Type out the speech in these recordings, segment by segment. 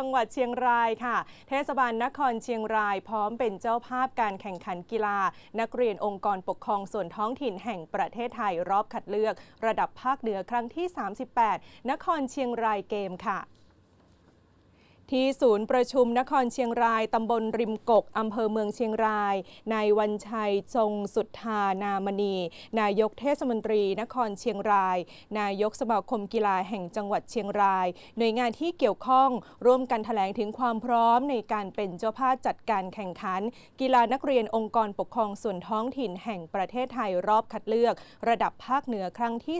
จังหวัดเชียงรายค่ะ เทศบาลนครเชียงรายพร้อมเป็นเจ้าภาพการแข่งขันกีฬา นักเรียนองค์กรปกครองส่วนท้องถิ่นแห่งประเทศไทยรอบคัดเลือก ระดับภาคเหนือครั้งที่ 38 นครเชียงรายเกมค่ะ ที่ศูนย์ประชุมนครเชียงราย ตำบลริมกก อำเภอเมืองเชียงราย นายวันชัยจงสุทธานามณี นายกเทศมนตรีนครเชียงราย นายกสมาคมกีฬาแห่งจังหวัดเชียงราย หน่วยงานที่เกี่ยวข้องร่วมกันแถลงถึงความพร้อมในการเป็นเจ้าภาพจัดการแข่งขัน กีฬานักเรียนองค์กรปกครองส่วนท้องถิ่นแห่งประเทศไทยรอบคัดเลือก ระดับภาคเหนือครั้งที่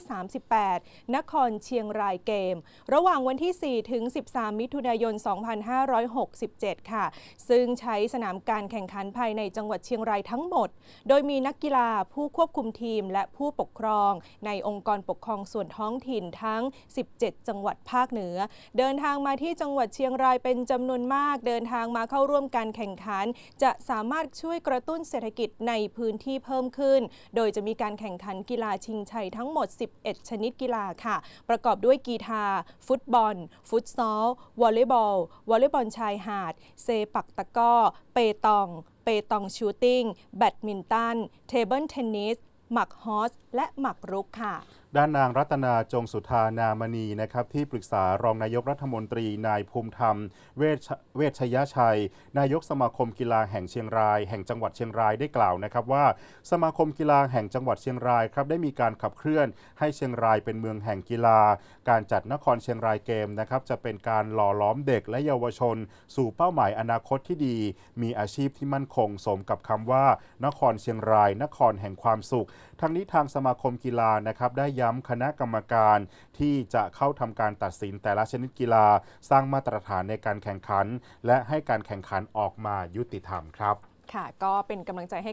38 นครเชียงรายเกม ระหว่างวันที่ 4 ถึง 13 มิถุนายน 2 2567 ค่ะ ซึ่งใช้สนามการแข่งขันภายในจังหวัดเชียงรายทั้งหมด โดยมีนักกีฬาผู้ควบคุมทีมและผู้ปกครอง ในองค์กรปกครองส่วนท้องถิ่นทั้ง 17 จังหวัดภาคเหนือ เดินทางมาที่จังหวัดเชียงรายเป็นจำนวนมาก เดินทางมาเข้าร่วมการแข่งขัน จะสามารถช่วยกระตุ้นเศรษฐกิจในพื้นที่เพิ่มขึ้น โดยจะมีการแข่งขันกีฬาชิงชัยทั้งหมด 11 ชนิดกีฬาค่ะ ประกอบด้วยกีฬาฟุตบอล ฟุตซอล วอลเลย์บอลวอลเลย์บอลชายหาด เซปักตะก้อ เปตอง เปตองชูตติ้ง แบดมินตัน เทเบิลเทนนิสหมักฮอส และหมักรุกค่ะ ด้านนางรัตนาจงสุธานามณีนะครับที่ปรึกษารองนายกรัฐมนตรีนายภูมิธรรม เวชเวชยชัย นายกสมาคมกีฬาแห่งเชียงราย แห่งจังหวัดเชียงรายได้กล่าวนะครับว่า สมาคมกีฬาแห่งจังหวัดเชียงรายครับได้มีการขับเคลื่อนให้เชียงรายเป็นเมืองแห่งกีฬา การจัดนครเชียงรายเกมนะครับจะเป็นการหล่อล้อมเด็กและเยาวชน สู่เป้าหมายอนาคตที่ดี มีอาชีพที่มั่นคงสมกับคำว่า นครเชียงราย นครแห่งความสุข ทั้งนี้ทางสมาคมกีฬานะครับได้ย้ำคณะกรรมการที่จะเข้าทำการตัดสินแต่ละชนิดกีฬา สร้างมาตรฐานในการแข่งขัน และให้การแข่งขันออกมายุติธรรมครับ ค่ะ ก็เป็นกำลังใจให้กับ